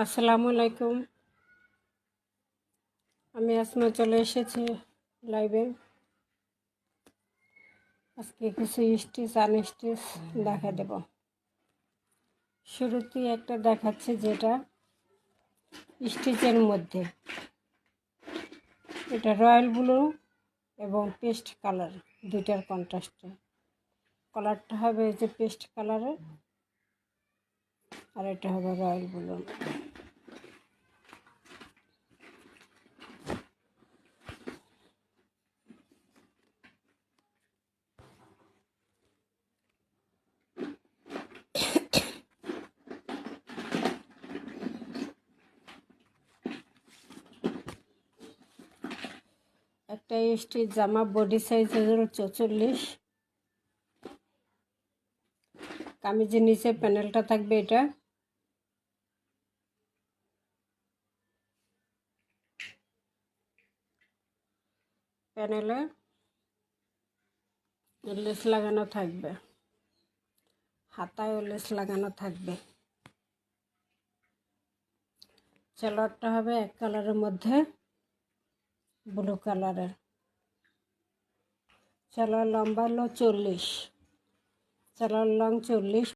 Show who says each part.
Speaker 1: আসসালামু আলাইকুম। আমি আসমা চলে এসেছি লাইভে আজকে কিছু স্টিচ, আনস্টিচ দেখা দেব। শুরুতেই একটা দেখাচ্ছে যেটা স্টিচের মধ্যে। এটা রয়্যাল ব্লু এবং পেস্ট কালার, দুইটার কন্ট্রাস্টে কালারটা হবে যে পেস্ট কালারের, আর এটা হবে রয়্যাল ব্লু। একটা স্টিচ জামা বডি সাইজ হলো চৌচল্লিশ। কামিজের নিচে প্যানেলটা থাকবে এটা। প্যানেলে লেস লাগানো থাকবে। হাতায় লেস লাগানো থাকবে। সালোয়ারটা হবে এক কালারের মধ্যে। ব্লু কালারের। চালার লম্বা হলো চল্লিশ। চালার লং চল্লিশ।